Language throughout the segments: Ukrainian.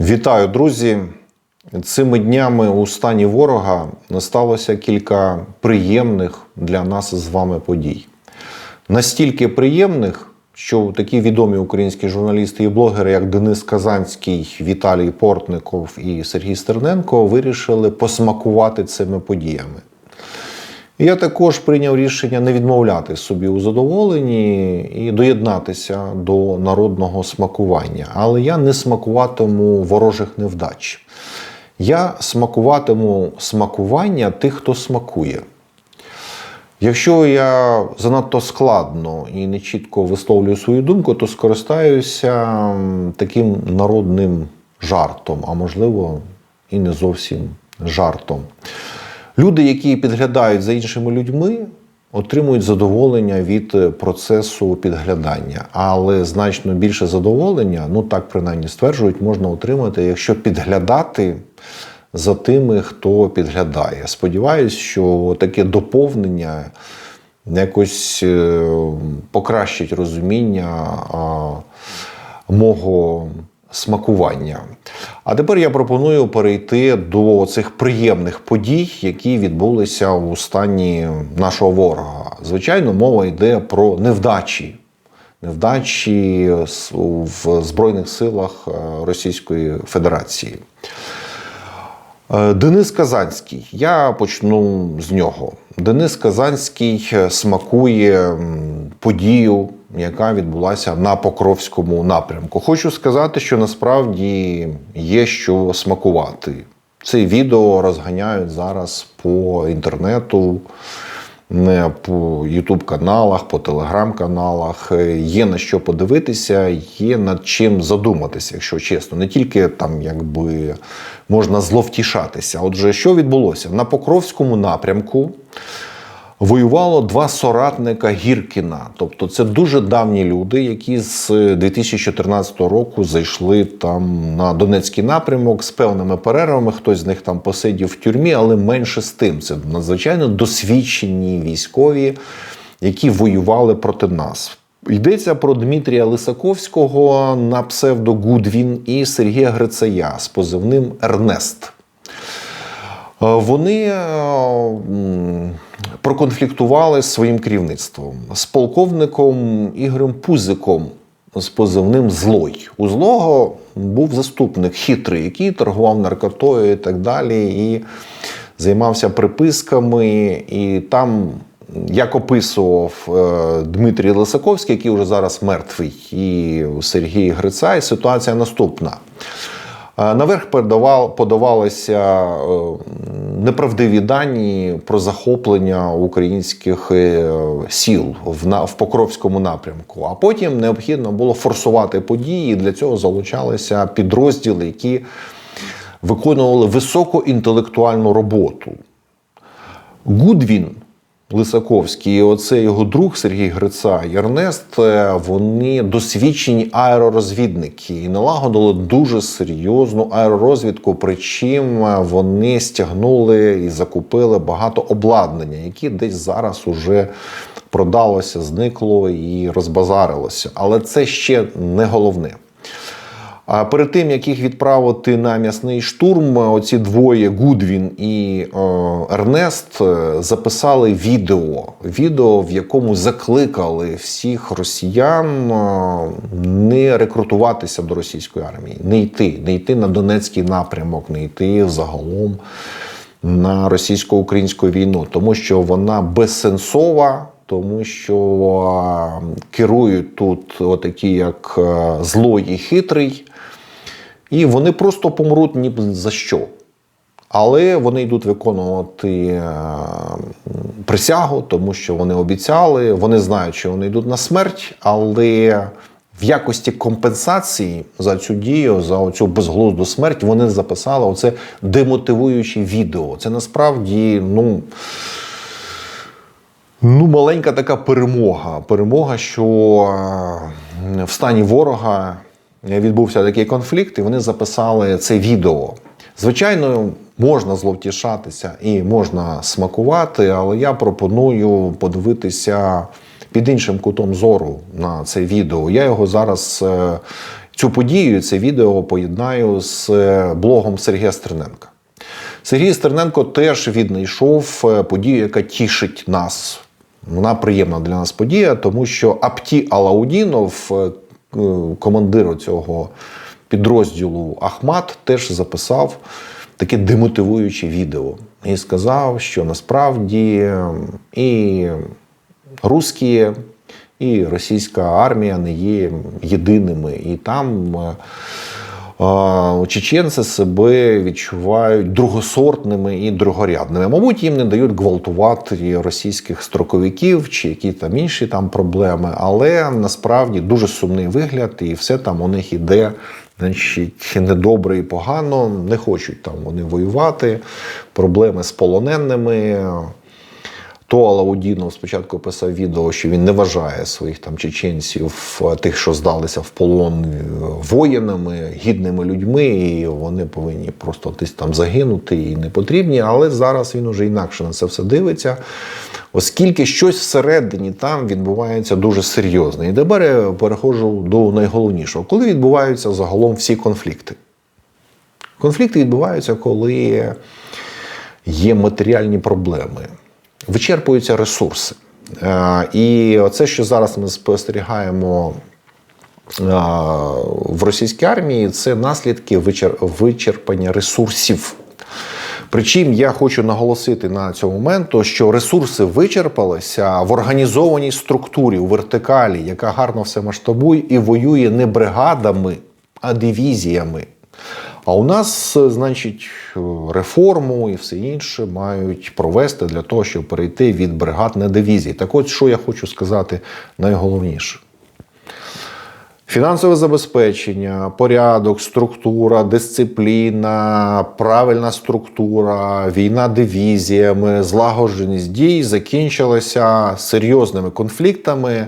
Вітаю, друзі! Цими днями у стані ворога сталося кілька приємних для нас з вами подій. Настільки приємних, що такі відомі українські журналісти і блогери, як Денис Казанський, Віталій Портников і Сергій Стерненко, вирішили посмакувати цими подіями. Я також прийняв рішення не відмовляти собі у задоволенні і доєднатися до народного смакування. Але я не смакуватиму ворожих невдач. Я смакуватиму смакування тих, хто смакує. Якщо я занадто складно і не чітко висловлюю свою думку, то скористаюся таким народним жартом, а можливо, і не зовсім жартом. Люди, які підглядають за іншими людьми, отримують задоволення від е, процесу підглядання, але значно більше задоволення, ну так принаймні стверджують, можна отримати, якщо підглядати за тими, хто підглядає. Сподіваюсь, що таке доповнення якось е, покращить розуміння мого смакування. А тепер я пропоную перейти до цих приємних подій, які відбулися у стані нашого ворога. Звичайно, мова йде про невдачі. Невдачі в Збройних силах е, Російської Федерації. Е, Денис Казанський. Я почну з нього. Денис Казанський е, смакує подію, яка відбулася на Покровському напрямку. Хочу сказати, що насправді є що смакувати. Це відео розганяють зараз по інтернету, не по Ютуб-каналах, по телеграм-каналах. Є на що подивитися, є над чим задуматися, якщо чесно. Не тільки там якби можна зловтішатися. Отже, що відбулося? На Покровському напрямку воювало два соратника Гіркіна. Тобто це дуже давні люди, які з 2014 року зайшли там на Донецький напрямок з певними перервами. Хтось з них там посидів в тюрмі, але менше з тим. Це надзвичайно досвідчені військові, які воювали проти нас. Йдеться про Дмитрія Лисаковського на псевдо Гудвін і Сергія Грицая з позивним Ернест. Е, Вони е, проконфліктували з своїм керівництвом з полковником Ігорем Пузиком з позивним Злой. У злого був заступник хитрий, який торгував наркотою і так далі, і займався приписками. І там, як описував е, Дмитрій Лисаковський, який вже зараз мертвий, і Сергій Грицай, ситуація наступна. Е, Наверх подавал, подавалися е, неправдиві дані про захоплення українських е, сіл в, Покровському напрямку. А потім необхідно було форсувати події. Для цього залучалися підрозділи, які виконували високоінтелектуальну роботу. Гудвін Лисаковський і оце його друг Сергій Грица і Ернест, е, вони досвідчені аеророзвідники і налагодили дуже серйозну аеророзвідку. Причим е, вони стягнули і закупили багато обладнання, які десь зараз уже продалося, зникло і розбазарилося. Але це ще не головне. А перед тим, як їх відправити на м'ясний штурм, оці двоє Гудвін і е, Ернест е, записали відео. Відео, в якому закликали всіх росіян е, не рекрутуватися до російської армії, не йти, не йти на Донецький напрямок, не йти загалом на російсько-українську війну, тому що вона безсенсова. Тому що керують тут отакі, як е, злой і хитрий, і вони просто помруть ні за що. Але вони йдуть виконувати е, присягу, тому що вони обіцяли, вони знають, що вони йдуть на смерть, але в якості компенсації за цю дію, за цю безглузду смерть, вони записали оце демотивуюче відео. Це насправді, ну. Ну, маленька така перемога. Перемога, що е, в стані ворога відбувся такий конфлікт, і вони записали це відео. Звичайно, можна зловтішатися і можна смакувати, але я пропоную подивитися під іншим кутом зору на це відео. Я його зараз е, цю подію, це відео поєднаю з е, блогом Сергія Стерненка. Сергій Стерненко теж віднайшов подію, яка тішить нас. Вона приємна для нас подія, тому що Апті Алаудінов, е, командир цього підрозділу Ахмат, теж записав таке демотивуюче відео і сказав, що насправді і русські, і російська армія не є єдиними, і там. Чеченці себе відчувають другосортними і другорядними. Мабуть, їм не дають гвалтувати російських строковиків чи які там інші там проблеми, але насправді дуже сумний вигляд, і все там у них іде. Значить, недобре і погано, не хочуть там вони воювати, проблеми з полоненими. То Алаудінов спочатку писав відео, що він не вважає своїх там чеченців, е, тих, що здалися в полон е, воїнами, гідними людьми, і вони повинні просто десь там загинути і не потрібні. Але зараз він уже інакше на це все дивиться, оскільки щось всередині там відбувається дуже серйозне. І тепер я переходжу до найголовнішого, коли відбуваються загалом всі конфлікти. Конфлікти відбуваються, коли є матеріальні проблеми вичерпуються ресурси. Е, І оце, що зараз ми спостерігаємо е, в російській армії, це наслідки вичерпання ресурсів. Причому я хочу наголосити на цьому моменту, що ресурси вичерпалися в організованій структурі, у вертикалі, яка гарно все масштабує і воює не бригадами, а дивізіями. А у нас, е, значить, е, реформу і все інше мають провести для того, щоб перейти від бригад на дивізії. Так от, що я хочу сказати найголовніше. Фінансове забезпечення, порядок, структура, дисципліна, правильна структура, війна дивізіями, злагодженість дій закінчилася серйозними конфліктами,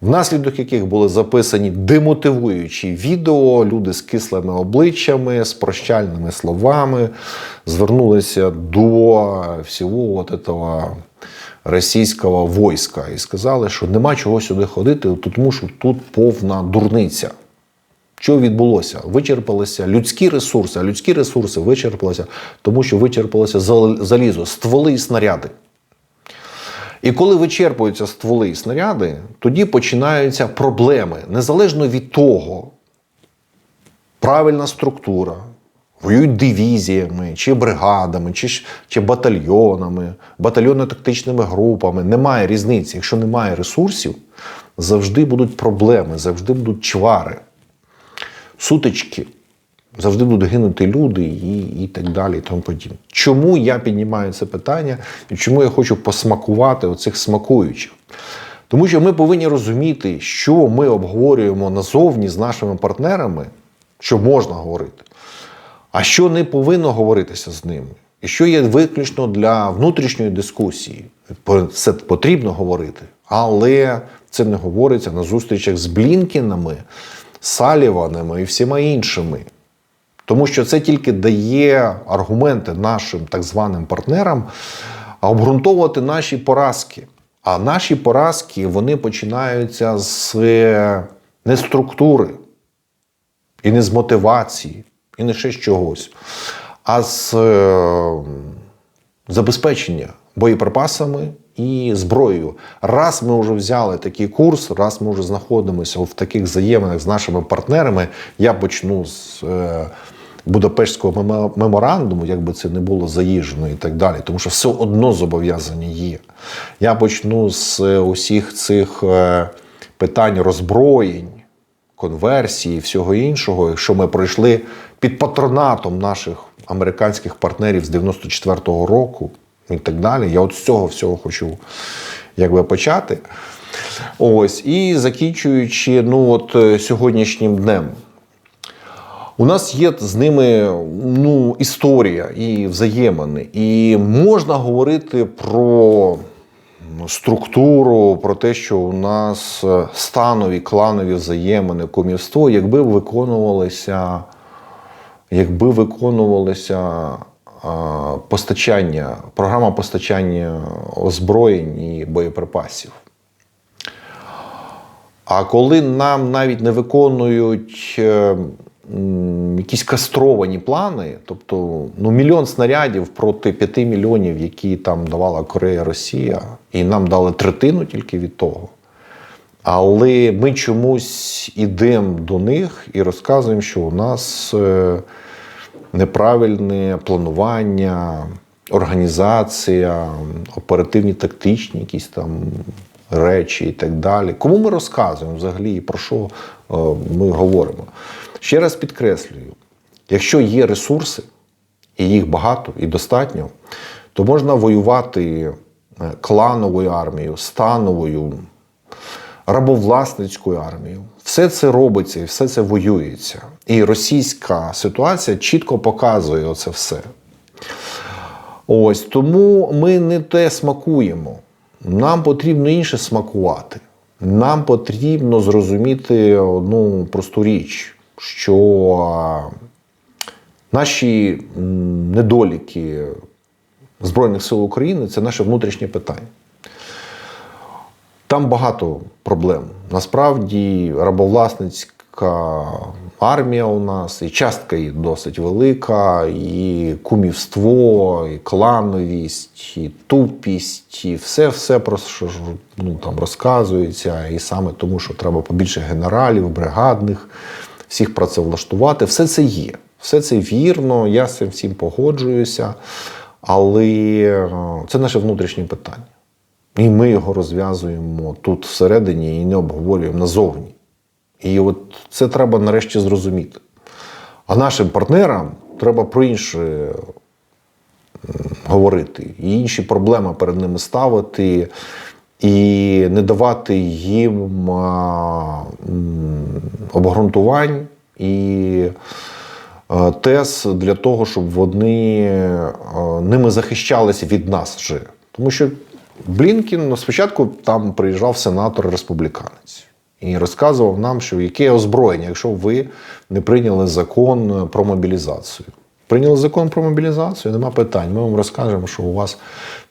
внаслідок яких були записані демотивуючі відео, люди з кислими обличчями, з прощальними словами звернулися до всього от этого російського війська і сказали, що нема чого сюди ходити, тому що тут повна дурниця. Що відбулося? Вичерпалися людські ресурси, а людські ресурси вичерпалися, тому що вичерпалося зал- залізо, стволи і снаряди. І коли вичерпуються стволи і снаряди, тоді починаються проблеми. Незалежно від того, правильна структура, воюють дивізіями, чи бригадами, чи, чи батальйонами, батальйонно-тактичними групами. Немає різниці. Якщо немає ресурсів, завжди будуть проблеми, завжди будуть чвари, сутички. Завжди будуть гинути люди і, і так далі. І тому подібне. Чому я піднімаю це питання і чому я хочу посмакувати оцих смакуючих? Тому що ми повинні розуміти, що ми обговорюємо назовні з нашими партнерами, що можна говорити, а що не повинно говоритися з ними, і що є виключно для внутрішньої дискусії. Це потрібно говорити, але це не говориться на зустрічах з Блінкінами, Саліванами і всіма іншими. Тому що це тільки дає аргументи нашим так званим партнерам обґрунтовувати наші поразки. А наші поразки вони починаються з е, не структури, і не з мотивації, і не ще з чогось, а з е, забезпечення боєприпасами і зброєю. Раз ми вже взяли такий курс, раз ми вже знаходимося в таких взаєминах з нашими партнерами, я почну з. е, Будапештського меморандуму, як би це не було заїжджено і так далі, тому що все одно зобов'язання є. Я почну з е, усіх цих е, питань роззброєнь, конверсії, всього іншого, якщо ми пройшли під патронатом наших американських партнерів з 94-го року і так далі. Я от з цього всього хочу якби почати. Ось, і закінчуючи ну, от, е, сьогоднішнім днем. У нас є з ними ну, історія і взаємини. І можна говорити про структуру, про те, що у нас е, станові, кланові взаємини, кумівство, якби виконувалися, якби виконувалися постачання, програма постачання озброєнь і боєприпасів. А коли нам навіть не виконують е, якісь кастровані плани, тобто ну, мільйон снарядів проти п'яти мільйонів, які там давала Корея, Росія, і нам дали третину тільки від того. Але ми чомусь ідемо до них і розказуємо, що у нас е, неправильне планування, організація, оперативні тактичні якісь там речі і так далі. Кому ми розказуємо взагалі і про що е, ми говоримо? Ще раз підкреслюю: якщо є ресурси, і їх багато і достатньо, то можна воювати е, клановою армією, становою, рабовласницькою армією. Все це робиться і все це воюється. І російська ситуація чітко показує оце все. Ось тому ми не те смакуємо. Нам потрібно інше смакувати. Нам потрібно зрозуміти одну просту річ, що наші недоліки Збройних сил України це наше внутрішнє питання. Там багато проблем. Насправді, рабовласницька армія у нас, і частка її досить велика, і кумівство, і клановість, і тупість, і все, все про що ну, там розказується. І саме тому, що треба побільше генералів, бригадних, всіх працевлаштувати. Все це є. Все це вірно, я з цим всім погоджуюся. Але е, це наше внутрішнє питання. І ми його розв'язуємо тут всередині і не обговорюємо назовні. І от це треба нарешті зрозуміти. А нашим партнерам треба про інше говорити, і інші проблеми перед ними ставити, і не давати їм обґрунтувань і тез для того, щоб вони ними захищалися від нас вже. Тому що Блінкін ну, спочатку там приїжджав сенатор республіканець і розказував нам, що яке озброєння, якщо ви не прийняли закон про мобілізацію. Прийняли закон про мобілізацію, нема питань. Ми вам розкажемо, що у вас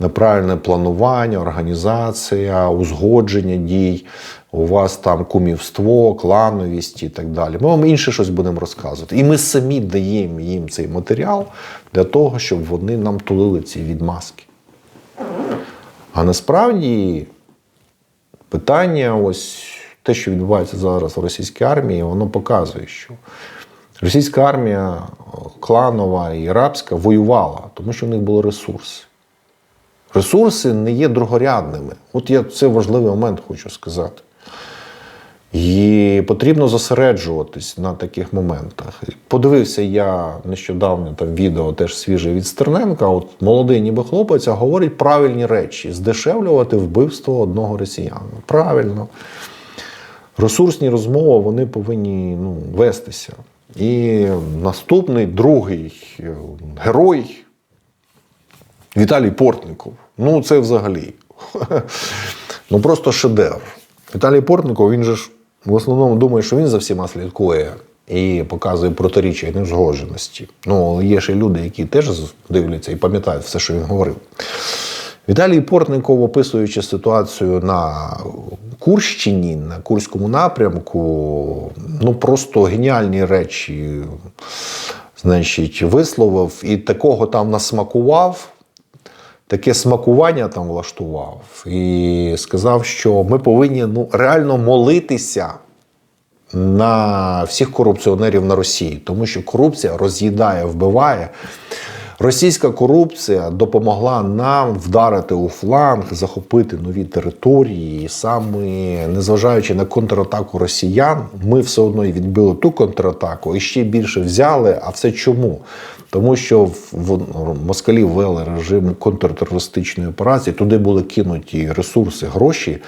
неправильне планування, організація, узгодження дій, у вас там кумівство, клановість і так далі. Ми вам інше щось будемо розказувати. І ми самі даємо їм цей матеріал для того, щоб вони нам тулили ці відмазки. А насправді питання, ось те, що відбувається зараз в російській армії, воно показує, що російська армія кланова і рабська воювала, тому що в них були ресурси. Ресурси не є другорядними. От я це важливий момент хочу сказати. І потрібно зосереджуватись на таких моментах. Подивився я нещодавно там відео теж свіже від Стерненка. От молодий ніби хлопець а говорить правильні речі: здешевлювати вбивство одного росіянина. Правильно. Ресурсні розмови вони повинні ну, вестися. І наступний другий е, герой Віталій Портников. Ну, це взагалі. Ну просто шедевр. Віталій Портников, він же ж в основному думає, що він за всіма слідкує і показує протиріччя і неузгодженості. Ну, є ще люди, які теж дивляться і пам'ятають все, що він говорив. Віталій Портников, описуючи ситуацію на Курщині, на Курському напрямку, ну просто геніальні речі, значить, висловив і такого там насмакував таке смакування там влаштував і сказав, що ми повинні ну, реально молитися на всіх корупціонерів на Росії, тому що корупція роз'їдає, вбиває. Російська корупція допомогла нам вдарити у фланг, захопити нові території. І саме незважаючи на контратаку росіян, ми все одно і відбили ту контратаку і ще більше взяли. А все чому? Тому що в, в москалі ввели режим контртерористичної операції, туди були кинуті ресурси, гроші,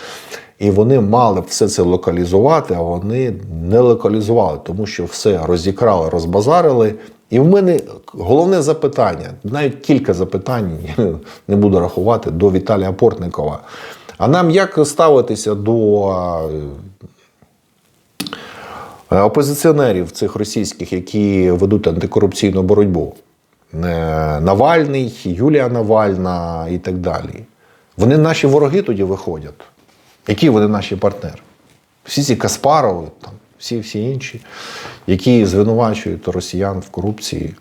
і вони мали все це локалізувати, а вони не локалізували, тому що все розікрали, розбазарили. І в мене головне запитання, навіть кілька запитань, не буду рахувати, до Віталія Портникова. А нам як ставитися до е, опозиціонерів цих російських, які ведуть антикорупційну боротьбу? Е, Навальний, Юлія Навальна і так далі. Вони наші вороги тоді виходять. Які вони наші партнери? Всі ці Каспарови, там, всі всі інші, які звинувачують росіян в корупції,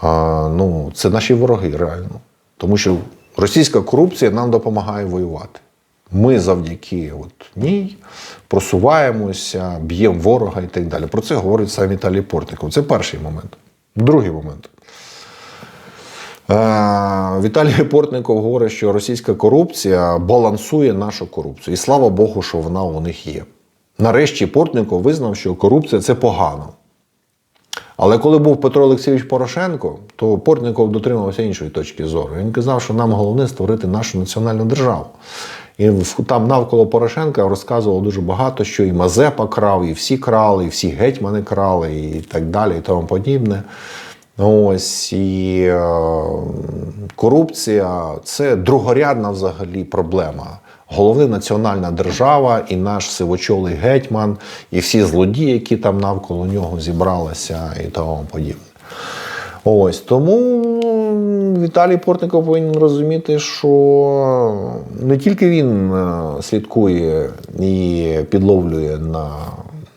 а, ну, це наші вороги реально. Тому що російська корупція нам допомагає воювати. Ми завдяки от ній просуваємося, б'ємо ворога і так далі. Про це говорить сам Віталій Портников. Це перший момент. Другий момент. Е, Віталій Портников говорить, що російська корупція балансує нашу корупцію. І слава Богу, що вона у них є. Нарешті Портников визнав, що корупція це погано. Але коли був Петро Олексійович Порошенко, то Портников дотримався іншої точки зору. Він казав, що нам головне створити нашу національну державу. І там навколо Порошенка розказувало дуже багато, що і Мазепа крав, і всі крали, і всі гетьмани крали, і так далі, і тому подібне. Ось і е, корупція це другорядна взагалі проблема. Головне національна держава, і наш сивочолий гетьман, і всі злодії, які там навколо нього зібралися, і тому подібне. Ось тому Віталій Портников повинен розуміти, що не тільки він е, слідкує і підловлює на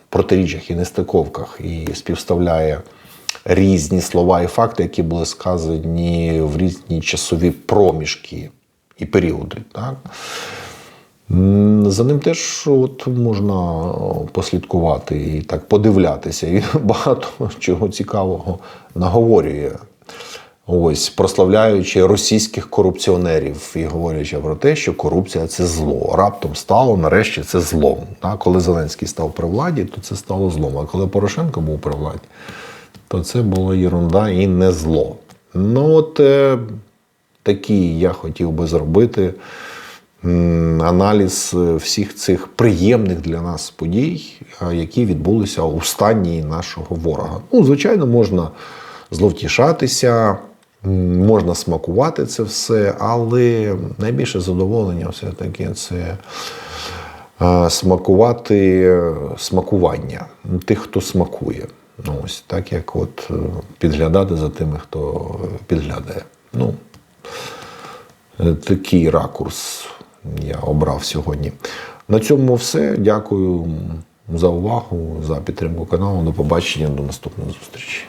протиріччях і нестиковках і співставляє різні слова і факти, які були сказані в різні часові проміжки і періоди. Так? За ним теж от можна послідкувати і так подивлятися. І багато чого цікавого наговорює. Ось прославляючи російських корупціонерів і говорячи про те, що корупція це зло. Раптом стало нарешті це злом. Так? Коли Зеленський став при владі, то це стало злом. А коли Порошенко був при владі, то це була єрунда і не зло. Ну от е, такий я хотів би зробити аналіз е, всіх цих приємних для нас подій, е, які відбулися у стані нашого ворога. Ну, звичайно, можна зловтішатися, можна смакувати це все, але найбільше задоволення все-таки це е, смакувати смакування тих, хто смакує. Ну, ось так як от підглядати за тими, хто підглядає. Ну, такий ракурс я обрав сьогодні. На цьому все. Дякую за увагу, за підтримку каналу. До побачення, до наступної зустрічі.